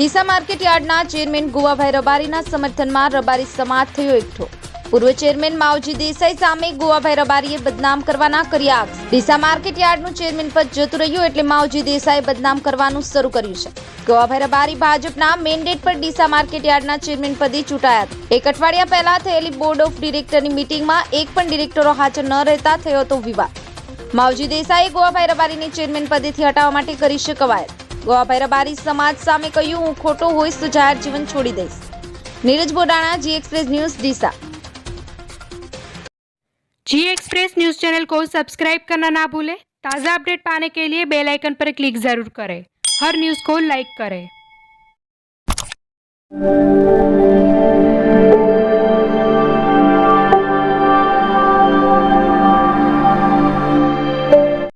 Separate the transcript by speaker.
Speaker 1: Deesa market યાર્ડના chairman Govabhai રબારીના સમર્થનમાં રબારી સમાજ થયો એકઠો. પૂર્વ ચેરમેન માવજી દેસાઈ સામે ગોવાભાઈ રબારીએ બદનામ કરવાના કર્યા. ડીસા માર્કેટ યાર્ડનું ચેરમેન પદ જતું રહ્યું એટલે માવજી દેસાઈએ બદનામ કરવાનું શરૂ કર્યું છે. ગોવાભાઈ રબારી ભાજપના મેન્ડેટ પર ડીસા માર્કેટ યાર્ડના ચેરમેન પદે ચૂંટાયા એક અઠવાડિયા પહેલા થયેલી બોર્ડ ઓફ ડિરેક્ટરની મિટિંગમાં એક પણ ડિરેક્ટરો હાજર ન રહેતા થયો હતો વિવાદ. માવજી દેસાઈએ ગોવાભાઈ રબારીને ચેરમેન પદેથી હટાવવા માટે કરી છે કવાયત ગોવાભાઈ રબારી સમાજ સામે કહ્યું હું ખોટો હોઈશ તો જાહેર જીવન છોડી દઈશ Neeraj Bodana ji Express News Deesa
Speaker 2: G Express News channel को सब्सक्राइब करना ना भूलें ताज़ा अपडेट पाने के लिए बेल आइकन पर क्लिक ज़रूर करें हर न्यूज़ को लाइक करें